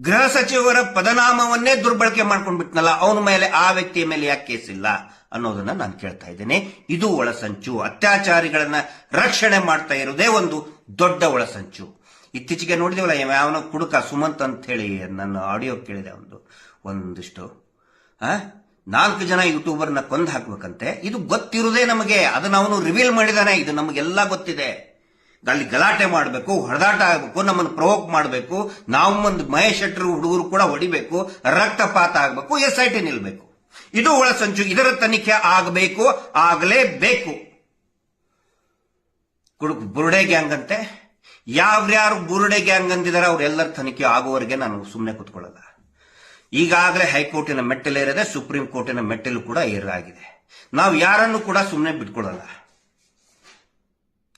ಗೃಹ ಸಚಿವರ ಪದನಾಮವನ್ನೇ ದುರ್ಬಳಕೆ ಮಾಡ್ಕೊಂಡ್ಬಿಟ್ನಲ್ಲ, ಅವನ ಮೇಲೆ ಆ ವ್ಯಕ್ತಿಯ ಮೇಲೆ ಯಾಕೆ ಕೇಸ್ ಇಲ್ಲ? ಅನ್ನೋದನ್ನ ನಾನು ಕೇಳ್ತಾ ಇದ್ದೇನೆ. ಇದು ಒಳಸಂಚು. ಅತ್ಯಾಚಾರಿಗಳನ್ನ ರಕ್ಷಣೆ ಮಾಡ್ತಾ ಇರೋದೇ ಒಂದು ದೊಡ್ಡ ಒಳಸಂಚು. ಇತ್ತೀಚೆಗೆ ನೋಡಿದೇವಲ್ಲ ಯಾವನ ಕುಡುಕ ಸುಮಂತ್ ಅಂತ ಹೇಳಿ ನನ್ನ ಆಡಿಯೋ ಕೇಳಿದೆ ಒಂದು. ಒಂದಿಷ್ಟು. ಆ? ನಾಲ್ಕು ಜನ ಯೂಟ್ಯೂಬರ್ನ ಕೊಂದು ಹಾಕ್ಬೇಕಂತೆ. ಇದು ಗೊತ್ತಿರೋದೇ ನಮಗೆ. ಅದನ್ನ ಅವನು ರಿವೀಲ್ ಮಾಡಿದಾನೆ. ಇದು ನಮಗೆಲ್ಲ ಗೊತ್ತಿದೆ. ಅಲ್ಲಿ ಗಲಾಟೆ ಮಾಡಬೇಕು, ಹೊಡೆದಾಟ ಆಗಬೇಕು, ನಮ್ಮನ್ನು ಪ್ರವೋಕ್ ಮಾಡಬೇಕು. ನಾವು ಒಂದು ಮಹೇಶ್ ಶೆಟ್ಟರು ಹುಡುಗರು ಕೂಡ ಹೊಡಿಬೇಕು, ರಕ್ತಪಾತ ಆಗಬೇಕು, ಎಸ್ ಐ ಟಿ ನಿಲ್ಬೇಕು. ಇದು ಒಳಸಂಚು ಇದರ ತನಿಖೆ ಆಗಬೇಕು ಆಗಲೇಬೇಕು ಬುರುಡೆ ಗ್ಯಾಂಗ್ ಅಂತೆ ಯಾವ್ಯಾರು ಬುರುಡೆ ಗ್ಯಾಂಗ್ ಅಂದಿದ್ದಾರೆ ಅವರೆಲ್ಲರ ತನಿಖೆ ಆಗುವವರೆಗೆ ನಾನು ಸುಮ್ಮನೆ ಕೂತ್ಕೊಳ್ಳಲ್ಲ ಈಗಾಗಲೇ ಹೈಕೋರ್ಟಿನ ಮೆಟ್ಟಲೇರಿದೆ, ಸುಪ್ರೀಂ ಕೋರ್ಟಿನ ಮೆಟ್ಟಲು ಕೂಡ ಏರಾಗಿದೆ. ನಾವು ಯಾರನ್ನು ಕೂಡ ಸುಮ್ಮನೆ ಬಿಟ್ಕೊಳ್ಳಲ್ಲ.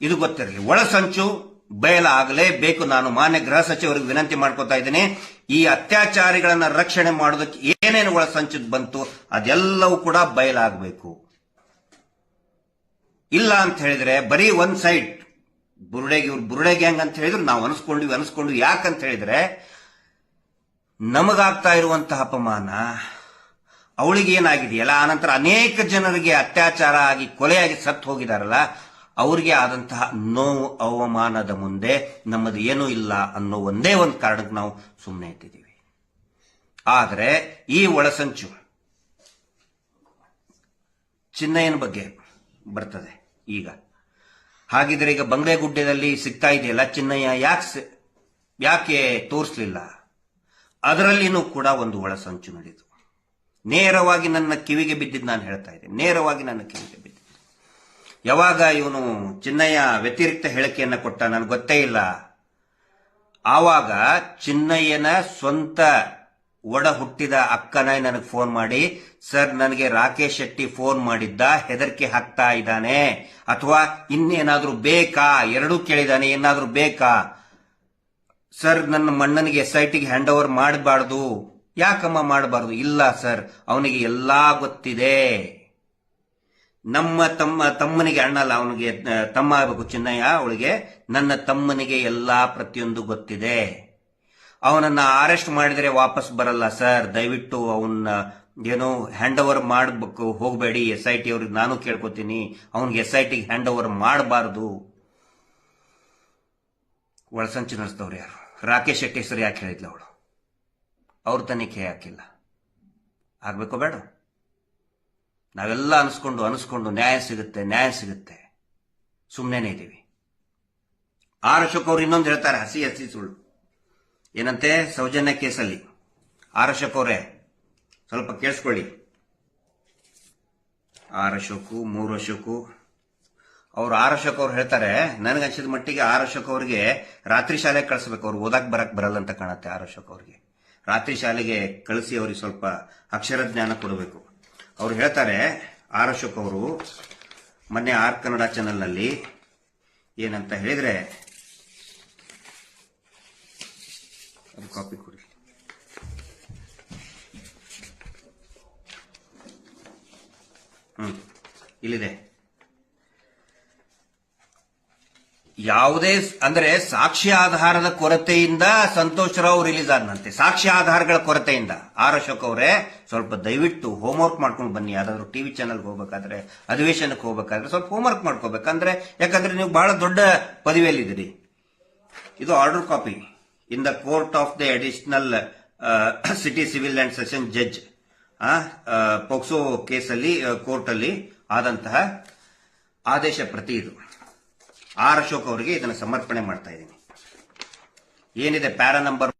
ಇದು ಗೊತ್ತಿರಲಿ. ಒಳಸಂಚು ಬಯಲಾಗಲೇಬೇಕು ನಾನು ಮಾನ್ಯ ಗೃಹ ಸಚಿವರಿಗೆ ವಿನಂತಿ ಮಾಡ್ಕೊತಾ ಇದ್ದೀನಿ. ಈ ಅತ್ಯಾಚಾರಿಗಳನ್ನ ರಕ್ಷಣೆ ಮಾಡೋದಕ್ಕೆ ಏನೇನು ಒಳ ಒಳಸಂಚು ಬಂತು, ಅದೆಲ್ಲವೂ ಕೂಡ ಬಯಲಾಗಬೇಕು ಇಲ್ಲ ಅಂತ ಹೇಳಿದ್ರೆ ಬರೀ ಒನ್ ಸೈಡ್, ಬುರುಡೆಗೆ ಇವ್ರು ಬುರುಡೆ ಗ್ಯಾಂಗ್ ಅಂತ ಹೇಳಿದ್ರು, ನಾವು ಅನಿಸ್ಕೊಂಡ್ವಿ ಅನಿಸ್ಕೊಂಡ್ವಿ. ಯಾಕಂತ ಹೇಳಿದ್ರೆ, ನಮಗಾಗ್ತಾ ಇರುವಂತಹ ಅಪಮಾನ, ಅವಳಿಗೆ ಏನಾಗಿದೆಯಲ್ಲ, ಆನಂತರ ಅನೇಕ ಜನರಿಗೆ ಅತ್ಯಾಚಾರ ಆಗಿ, ಕೊಲೆಯಾಗಿ ಸತ್ತು ಹೋಗಿದಾರಲ್ಲ ಅವರಿಗೆ ಆದಂತಹ ನೋವು, ಅವಮಾನದ ಮುಂದೆ ನಮ್ಮದು ಏನೂ ಇಲ್ಲ ಅನ್ನೋ ಒಂದೇ ಒಂದು ಕಾರಣಕ್ಕೆ ನಾವು ಸುಮ್ಮನೆ ಇಟ್ಟಿದ್ದೀವಿ. ಆದರೆ ಈ ಒಳಸಂಚು ಚಿನ್ನಯ್ಯನ ಬಗ್ಗೆ ಬರ್ತದೆ ಈಗ. ಹಾಗಿದ್ರೆ ಈಗ ಬಂಗ್ಲೆಗುಡ್ಡದಲ್ಲಿ ಸಿಗ್ತಾ ಇದೆಯಲ್ಲ, ಚಿನ್ನಯ್ಯ ಯಾಕೆ ಯಾಕೆ ತೋರಿಸ್ಲಿಲ್ಲ? ಅದರಲ್ಲಿನೂ ಕೂಡ ಒಂದು ಒಳಸಂಚು ನಡೆಯಿತು ನೇರವಾಗಿ ನನ್ನ ಕಿವಿಗೆ ಬಿದ್ದಿದ್ದು ನಾನು ಹೇಳ್ತಾ ಇದ್ದೇನೆ. ನೇರವಾಗಿ ನನ್ನ ಕಿವಿಗೆ ಯಾವಾಗ ಇವನು ಚಿನ್ನಯ್ಯ ವ್ಯತಿರಿಕ್ತ ಹೇಳಿಕೆಯನ್ನ ಕೊಟ್ಟ ನನಗೆ ಗೊತ್ತೇ ಇಲ್ಲ. ಆವಾಗ ಚಿನ್ನಯ್ಯನ ಸ್ವಂತ ಒಡ ಹುಟ್ಟಿದ ಅಕ್ಕನ ನನಗೆ ಫೋನ್ ಮಾಡಿ, ಸರ್, ನನಗೆ ರಾಕೇಶ್ ಶೆಟ್ಟಿ ಫೋನ್ ಮಾಡಿದ್ದ, ಹೆದರಿಕೆ ಹಾಕ್ತಾ ಇದ್ದಾನೆ. ಅಥವಾ ಇನ್ನೇನಾದ್ರೂ ಬೇಕಾ? ಎರಡೂ ಕೇಳಿದಾನೆ, ಏನಾದ್ರೂ ಬೇಕಾ? ಸರ್, ನನ್ನ ಮಣ್ಣನಿಗೆ ಎಸ್ ಐ ಟಿಗೆ ಹ್ಯಾಂಡ್ ಓವರ್ ಮಾಡಬಾರ್ದು. ಯಾಕಮ್ಮ ಮಾಡಬಾರ್ದು? ಇಲ್ಲ, ಸರ್, ಅವನಿಗೆ ಎಲ್ಲಾ ಗೊತ್ತಿದೆ. ನಮ್ಮ ತಮ್ಮ, ತಮ್ಮನಿಗೆ ಅಣ್ಣ ಅಲ್ಲ, ಅವನಿಗೆ ತಮ್ಮ ಆಗಬೇಕು ಚಿನ್ನಯ್ಯ, ಅವಳಿಗೆ, ನನ್ನ ತಮ್ಮನಿಗೆ ಎಲ್ಲಾ ಪ್ರತಿಯೊಂದು ಗೊತ್ತಿದೆ. ಅವನನ್ನ ಅರೆಸ್ಟ್ ಮಾಡಿದರೆ ವಾಪಸ್ ಬರಲ್ಲ, ಸರ್. ದಯವಿಟ್ಟು ಅವನ್ನ, ಏನೋ ಹ್ಯಾಂಡ್ ಓವರ್ ಮಾಡಬೇಕು, ಹೋಗಬೇಡಿ. ಎಸ್ ಐ ಟಿ ಅವ್ರಿಗೆ ನಾನು ಕೇಳ್ಕೊತೀನಿ. ಅವನಿಗೆ ಎಸ್ ಐ ಟಿಗೆ ಹ್ಯಾಂಡ್ ಓವರ್ ಮಾಡಬಾರ್ದು. ಒಳಸಂಚು ನಡೆಸಿದವ್ರು ಯಾರು? ರಾಕೇಶ್ ಶೆಟ್ಟಿ ಹೆಸರು ಯಾಕೆ ಹೇಳಿದ್ಲು ಅವಳು? ಅವ್ರ ತನಿಖೆ ಹಾಕಿಲ್ಲ ಆಗ್ಬೇಕೋ ಬೇಡ? ನಾವೆಲ್ಲ ಅನಿಸ್ಕೊಂಡು ಅನಿಸ್ಕೊಂಡು ನ್ಯಾಯ ಸಿಗುತ್ತೆ ನ್ಯಾಯ ಸಿಗುತ್ತೆ. ಸುಮ್ಮನೆ ಇದ್ದೀವಿ ಆರ್ ಅಶೋಕ್ ಅವ್ರು ಇನ್ನೊಂದು ಹೇಳ್ತಾರೆ, ಹಸಿ ಹಸಿ ಸುಳ್ಳು. ಏನಂತೆ? ಸೌಜನ್ಯ ಕೇಸಲ್ಲಿ. ಆರ್ ಅಶೋಕ್ ಅವರೇ, ಸ್ವಲ್ಪ ಕೇಳಿಸ್ಕೊಳ್ಳಿ. ಆರ್ ಅಶೋಕು, ಮೂರು ಅಶೋಕು. ಅವ್ರು ಆರ್ ಅಶೋಕ್ ಅವ್ರು ಹೇಳ್ತಾರೆ ನನಗನ್ಸಿದ ಮಟ್ಟಿಗೆ ಆರ್ ಅಶೋಕ್ ಅವ್ರಿಗೆ ರಾತ್ರಿ ಶಾಲೆಗೆ ಕಳಿಸ್ಬೇಕು. ಅವ್ರು ಓದಕ್ ಬರಕ್ ಬರಲ್ಲ ಅಂತ ಕಾಣುತ್ತೆ ಆರ್ ಅಶೋಕ್ ಅವ್ರಿಗೆ. ರಾತ್ರಿ ಶಾಲೆಗೆ ಕಳಿಸಿ ಅವ್ರಿಗೆ ಸ್ವಲ್ಪ ಅಕ್ಷರ ಜ್ಞಾನ ಕೊಡಬೇಕು. ಅವ್ರು ಹೇಳ್ತಾರೆ ಆರ್ ಅಶೋಕ್ ಅವರು, ಮೊನ್ನೆ ಆರ್ ಕನ್ನಡ ಚಾನೆಲ್ನಲ್ಲಿ ಏನಂತ ಹೇಳಿದ್ರೆ ಕಾಪಿ ಕೊಡಿ. ಹ್ಮ್, ಇಲ್ಲಿದೆ. ಯಾವುದೇ ಅಂದ್ರೆ ಸಾಕ್ಷಿ ಆಧಾರದ ಕೊರತೆಯಿಂದ ಸಂತೋಷ್ ರಾವ್ ರಿಲೀಸ್ ಆದಂತೆ ಸಾಕ್ಷಿ ಆಧಾರಗಳ ಕೊರತೆಯಿಂದ. ಆರ್ ಅಶೋಕ್ ಅವರೇ ಸ್ವಲ್ಪ ದಯವಿಟ್ಟು ಹೋಮ್ವರ್ಕ್ ಮಾಡ್ಕೊಂಡು ಬನ್ನಿ. ಯಾವ್ದಾದ್ರು ಟಿವಿ ಚಾನಲ್ಗೆ ಹೋಗ್ಬೇಕಾದ್ರೆ, ಅಧಿವೇಶನಕ್ಕೆ ಹೋಗ್ಬೇಕಾದ್ರೆ ಸ್ವಲ್ಪ ಹೋಮ್ವರ್ಕ್ ಮಾಡ್ಕೋಬೇಕಂದ್ರೆ ಯಾಕಂದ್ರೆ ನೀವು ಬಹಳ ದೊಡ್ಡ ಪದವಿಯಲ್ಲಿದ್ದೀರಿ. ಇದು order copy in the court of the additional city civil and session judge POCSO ಕೇಸಲ್ಲಿ ಕೋರ್ಟಲ್ಲಿ ಆದಂತಹ ಆದೇಶ ಪ್ರತಿ ಇದು. ಆರ್ ಅಶೋಕ್ ಅವರಿಗೆ ಇದನ್ನು ಸಮರ್ಪಣೆ ಮಾಡ್ತಾ ಇದ್ದೀನಿ. ಏನಿದೆ ಪ್ಯಾರಾ ನಂಬರ್